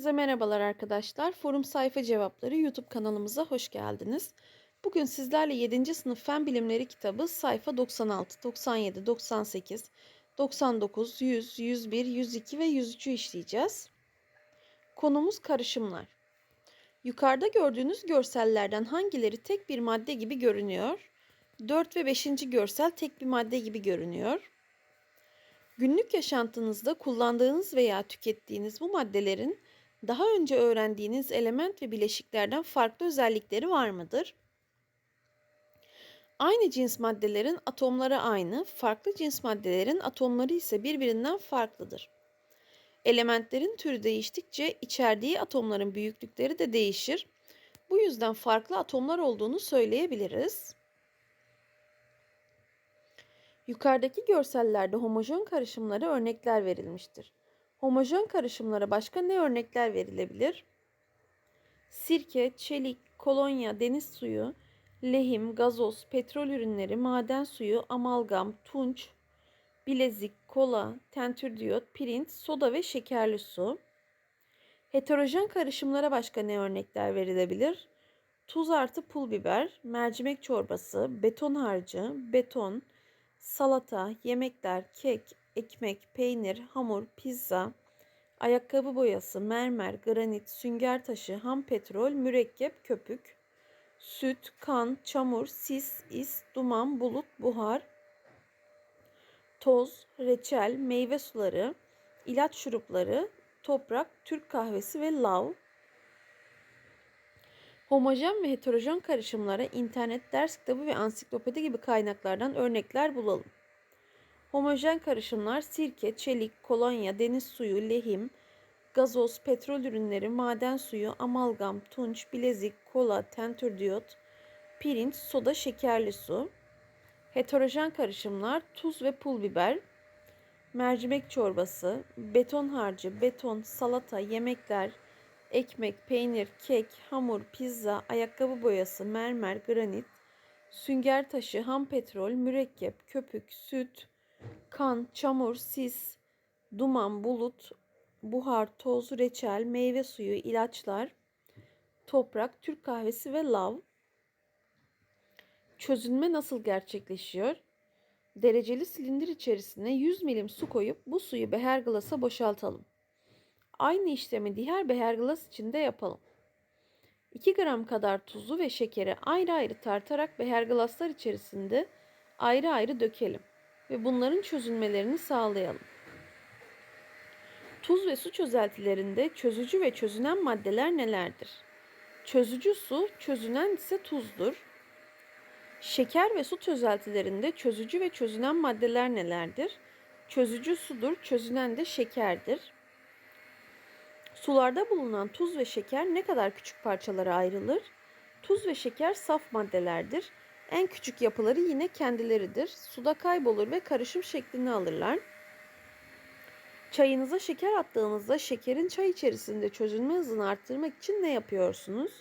Herkese merhabalar arkadaşlar. Forum Sayfa Cevapları YouTube kanalımıza hoş geldiniz. Bugün sizlerle 7. sınıf Fen Bilimleri kitabı sayfa 96, 97, 98, 99, 100, 101, 102 ve 103'ü işleyeceğiz. Konumuz karışımlar. Yukarıda gördüğünüz görsellerden hangileri tek bir madde gibi görünüyor? 4 ve 5. görsel tek bir madde gibi görünüyor. Günlük yaşantınızda kullandığınız veya tükettiğiniz bu maddelerin daha önce öğrendiğiniz element ve bileşiklerden farklı özellikleri var mıdır? Aynı cins maddelerin atomları aynı, farklı cins maddelerin atomları ise birbirinden farklıdır. Elementlerin türü değiştikçe içerdiği atomların büyüklükleri de değişir. Bu yüzden farklı atomlar olduğunu söyleyebiliriz. Yukarıdaki görsellerde homojen karışımlara örnekler verilmiştir. Homojen karışımlara başka ne örnekler verilebilir? Sirke, çelik, kolonya, deniz suyu, lehim, gazoz, petrol ürünleri, maden suyu, amalgam, tunç, bilezik, kola, tentürdiyot, pirinç, soda ve şekerli su. Heterojen karışımlara başka ne örnekler verilebilir? Tuz artı pul biber, mercimek çorbası, beton harcı, beton, salata, yemekler, kek, ekmek, peynir, hamur, pizza, ayakkabı boyası, mermer, granit, sünger taşı, ham petrol, mürekkep, köpük, süt, kan, çamur, sis, is, duman, bulut, buhar, toz, reçel, meyve suları, ilaç şurupları, toprak, Türk kahvesi ve lav. Homojen ve heterojen karışımlara internet, ders kitabı ve ansiklopedi gibi kaynaklardan örnekler bulalım. Homojen karışımlar sirke, çelik, kolonya, deniz suyu, lehim, gazoz, petrol ürünleri, maden suyu, amalgam, tunç, bilezik, kola, tentürdiyot, pirinç, soda, şekerli su. Heterojen karışımlar tuz ve pul biber, mercimek çorbası, beton harcı, beton, salata, yemekler, ekmek, peynir, kek, hamur, pizza, ayakkabı boyası, mermer, granit, sünger taşı, ham petrol, mürekkep, köpük, süt, kan, çamur, sis, duman, bulut, buhar, toz, reçel, meyve suyu, ilaçlar, toprak, Türk kahvesi ve lav. Çözünme nasıl gerçekleşiyor? Dereceli silindir içerisine 100 milim su koyup bu suyu beher glasa boşaltalım. Aynı işlemi diğer beher glas için de yapalım. 2 gram kadar tuzu ve şekeri ayrı ayrı tartarak beher glaslar içerisinde ayrı ayrı dökelim ve bunların çözünmelerini sağlayalım. Tuz ve su çözeltilerinde çözücü ve çözünen maddeler nelerdir? Çözücü su, çözünen ise tuzdur. Şeker ve su çözeltilerinde çözücü ve çözünen maddeler nelerdir? Çözücü sudur, çözünen de şekerdir. Sularda bulunan tuz ve şeker ne kadar küçük parçalara ayrılır? Tuz ve şeker saf maddelerdir. En küçük yapıları yine kendileridir. Suda kaybolur ve karışım şeklini alırlar. Çayınıza şeker attığınızda şekerin çay içerisinde çözünme hızını arttırmak için ne yapıyorsunuz?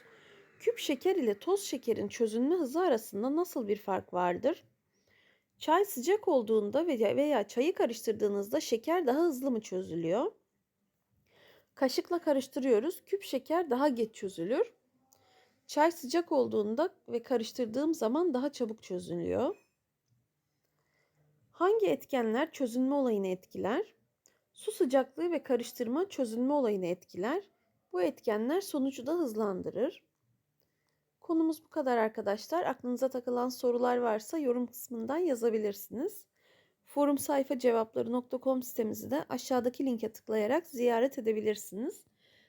Küp şeker ile toz şekerin çözünme hızı arasında nasıl bir fark vardır? Çay sıcak olduğunda veya çayı karıştırdığınızda şeker daha hızlı mı çözülüyor? Kaşıkla karıştırıyoruz. Küp şeker daha geç çözülür. Çay sıcak olduğunda ve karıştırdığım zaman daha çabuk çözülüyor. Hangi etkenler çözünme olayını etkiler? Su sıcaklığı ve karıştırma çözünme olayını etkiler. Bu etkenler sonucu da hızlandırır. Konumuz bu kadar arkadaşlar. Aklınıza takılan sorular varsa yorum kısmından yazabilirsiniz. Forum sayfa cevapları.com sitemizi de aşağıdaki linke tıklayarak ziyaret edebilirsiniz.